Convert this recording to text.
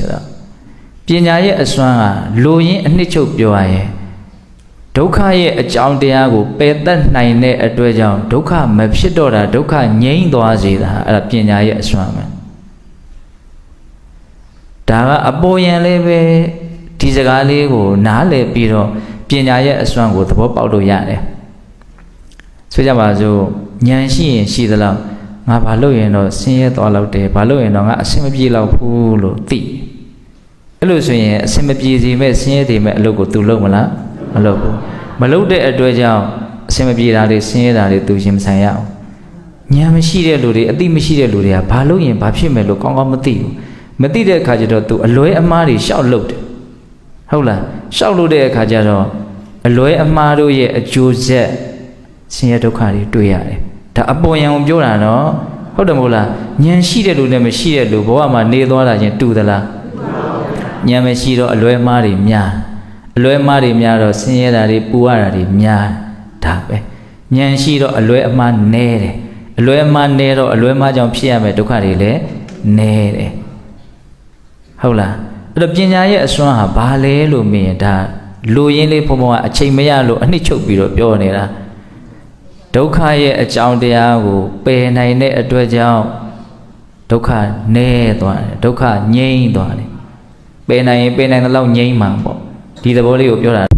ဆိုတော့ပညာရဲ့အစွမ်းကလိုရင်းအနှစ်ချုပ်ပြောရရင်ဒုက္ခရဲ့အကြောင်းတရားကိုပယ်တတ်နိုင်တဲ့အတွက်ကြောင့်ဒုက္ခမဖြစ်တော့တာဒုက္ခငြိမ်းသွားစေတာအဲ့ဒါပညာရဲ့အစွမ်းပဲဒါကအပေါ်ယံလေးပဲဒီစကားလေးကို နားလည်ပြီးတော့ပညာရဲ့အစွမ်းကိုသဘောပေါက်လို့ရတယ်ဆိုကြပါစို့ဉာဏ်ရှိရင်ရှိသလားငါဘာလို့ရင်တော့ဆင်းရဲသွားလောက်တယ်ဘာလို့ရင်တော့ငါအဆင်မပြေတော့ဘူးလို့သိ အဲ့လိုဆိုရင်အဆင်မပြေစေမဲ့ဆင်းရဲတွေမဲ့အလုပ်ကို तू လုပ်မလားမလုပ်ဘူးမလုပ်တဲ့အတွက်ကြောင့်အဆင်မပြေတာတွေဆင်းရဲတာတွေ तू ရင်မဆိုင်ရအောင်ဉာဏ်မရှိတဲ့လူတွေအသိမရှိတဲ့လူတွေကဘာလို့ရင်ဘာဖြစ်မယ်လို့ကောင်းကောင်းမသိဘူးမသိတဲ့အခါကျတော့ तू အလွဲအမှားတွေရှောက်လုပ်တယ်ဟုတ်လားရှောက်လို့တဲ့အခါကျတော့အလွဲအမှားတို့ရဲ့အကျိုးဆက်ဆင်းရဲဒုက္ခတွေတွေ့ရတယ်ဒါအပေါ်ယံကိုပြောတာနော်ဟုတ်တယ်မဟုတ်လားဉာဏ်ရှိတဲ့လူနဲ့မရှိတဲ့လူဘဝမှာနေသွားတာချင်းတူသလား ဉာဏ်မရှိတော့အလွဲအမှားတွေများအလွဲအမှားတွေများတော့ဆင်းရဲတာတွေပူရတာတွေများဒါပဲဉာဏ်ရှိတော့အလွဲအမှားနည်းတယ်အလွဲအမှားနည်းတော့အလွဲအမှားကြောင့်ဖြစ်ရမယ့်ဒုက္ခတွေလည်းနည်းတယ်ဟုတ်လားအဲ့တော့ပညာရဲ့အစွမ်းဟာဘာလဲလို့မြင်ရင်ဒါလူရင်းလေးဘုံဘုံကအချိန်မရလို့အနှစ်ချုပ်ပြီးတော့ပြောနေတာဒုက္ခရဲ့အကြောင်းတရားကိုပယ်နိုင်တဲ့အတွက်ကြောင့်ဒုက္ခနည်းသွားတယ်ဒုက္ခငြိမ်းသွားတယ် ပယ်နိုင်ရင်ပယ်နိုင်တဲ့လောက်ငြိမ်းမှာပေါ့ဒီသဘောလေးကိုပြောတာ